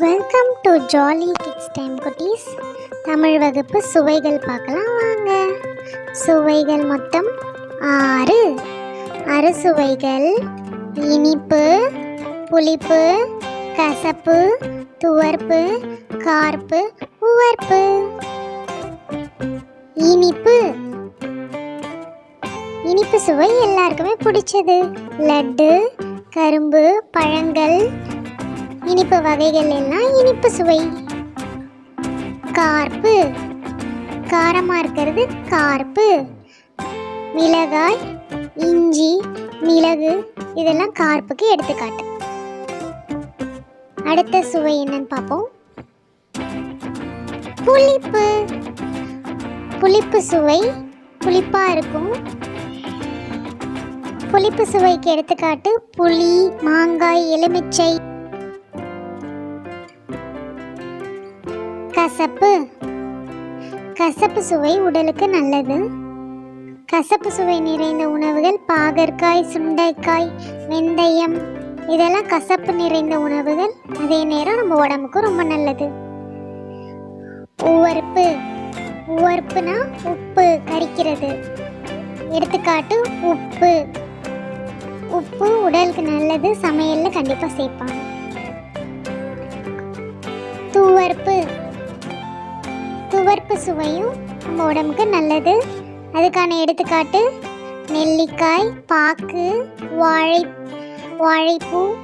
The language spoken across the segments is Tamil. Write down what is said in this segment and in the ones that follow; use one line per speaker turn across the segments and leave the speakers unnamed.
Welcome to jolly kids time குட்டீஸ் தமிழ் வகுப்பு சுவைகள் பார்க்கலாம் வாங்க. சுவைகள் மொத்தம் ஆறு. அறுசுவைகள் இனிப்பு புளிப்பு கசப்பு துவர்ப்பு கார்ப்பு உவர்ப்பு. இனிப்பு. இனிப்பு சுவை எல்லாருக்குமே பிடிச்சது. லட்டு கரும்பு பழங்கள் இனிப்பு வகைகள் எல்லாம் இனிப்பு சுவை. கார்ப்பு. காரமாக இருக்கிறது கார்ப்பு. மிளகாய் இஞ்சி மிளகு இதெல்லாம் கார்ப்புக்கு எடுத்துக்காட்டு. அடுத்த சுவை என்னன்னு பார்ப்போம். புளிப்பு. புளிப்பு சுவை புளிப்பாக இருக்கும். புளிப்பு சுவைக்கு எடுத்துக்காட்டு புளி மாங்காய் எலுமிச்சை கசப்பு. கசப்பு சுவை உடலுக்கு நல்லது. கசப்பு சுவை நிறைந்த உணவுகள் பாகற்காய் சுண்டைக்காய் வெந்தயம் இதெல்லாம் கசப்பு நிறைந்த உணவுகள். அதே நேரம் நம்ம உடம்புக்கு ரொம்ப நல்லது. உவர்ப்பு. உவர்ப்புனா உப்பு கரிக்கிறது. எடுத்துக்காட்டு உப்பு. உப்பு உடலுக்கு நல்லது சமையலில் கண்டிப்பாக சேர்ப்பாங்க. துவர்ப்பு. துவர்ப்பு சுவையும் நம்ம உடம்புக்கு நல்லது. அதுக்கான எடுத்துக்காட்டு நெல்லிக்காய் பாக்கு வாழை வாழைப்பூ.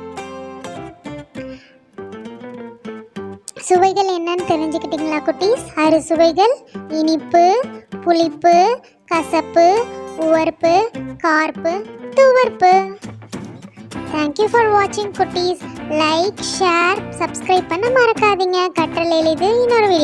சுவைகள் என்னன்னு தெரிஞ்சுக்கிட்டீங்களா குட்டீஸ்? ஆறு சுவைகள் இனிப்பு புளிப்பு கசப்பு உவர்ப்பு கார்ப்பு துவர்ப்பு. தேங்க்யூ ஃபார் வாட்சிங் குட்டீஸ். லைக் ஷேர் சப்ஸ்கிரைப் பண்ண மறக்காதீங்க. கற்றல் எளிது. இன்னொரு வீடியோ